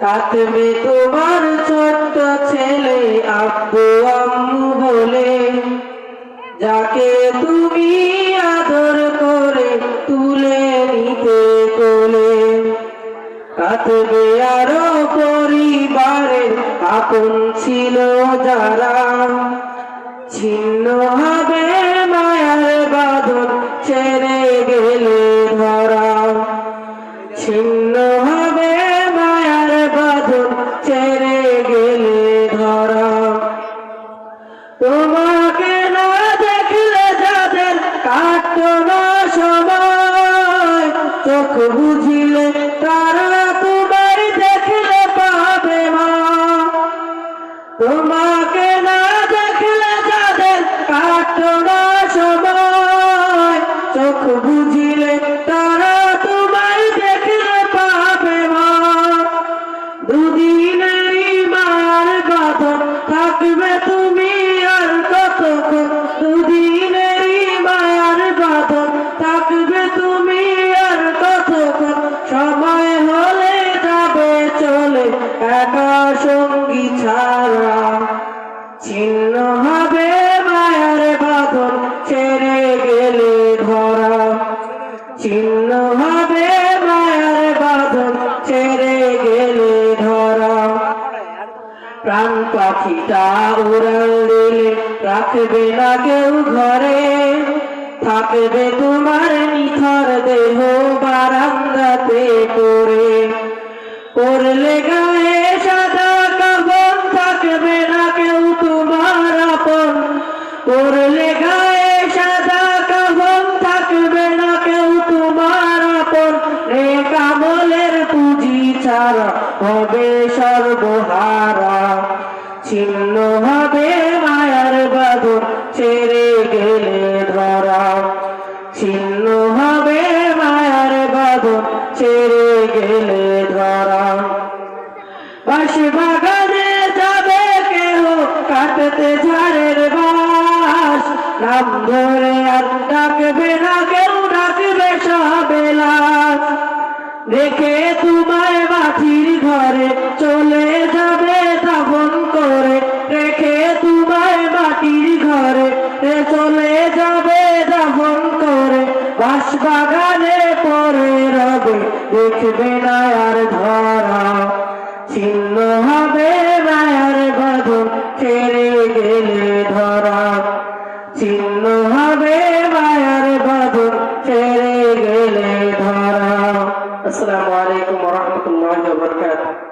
কাতবে তোমার ছোট্ট ছেলে আব্বু আম্মু বলে, যাকে তুমি আদর করে তুলে নিতে কোলে কাতবে আরও পরিবারের আপন ছিল যারা, ছিন্ন হবে তোমাকে না দেখলে যাদের কাটতো না সময়, চোখ বুঝিলে তারা তোমার দেখলে পাবে মা তোমাকে না দেখলে যাদের কাটতো না সময়, চোখ বুঝিলে তারা তোমায় দেখলে পাবে মা দুদিনেরই মার বাঁধন থাকবে তুমি ছাড়া ছিন্ন হবে মায়ার বাঁধন, ছেড়ে গেলে ধরা। ছিন্ন হবে মায়ার বাঁধন, ছেড়ে গেলে ধরা। প্রাণ পাখিটা উড়াল দিলে রাখবে না কেউ ঘরে। থাকবে তোমার নিথর দেহ বারান্দাতে পড়ে। পড়লে গায়ে সাদা কাবন থাকবে না কেউ তোমার আপন পড়লে গায়ে সাদা কাবন থাকবে না কেউ তোমার আপন কামলের পুঁজি ছাড়া হবে সর্বহারা। ছিন্ন হবে মায়ার বাদর ছেড়ে গেলে ধরা। ছিন্ন হবে মায়ার বাদর ছেড়ে গেলে ধরা। বাস নাম ধরে ডাকবে না কেউ, ডাকবে সবেলাস দেখে তোমায় মাটির ঘরে চলে যাবে দাফন করে। রেখে তোমায় মাটির ঘরে রে চলে যাবে দাফন করে। বাস বাগানে পরে রবে, দেখবে না আর ধরা। ছিন্ন হবে মায়ার বাঁধন, ছেড়ে গেলে ধরা। ছিন্ন হবে মায়ার বাঁধন ছেড়ে গেলে ধরা। আসসালামু আলাইকুম ওয়া রাহমাতুল্লাহি ওয়া বারাকাতুহু।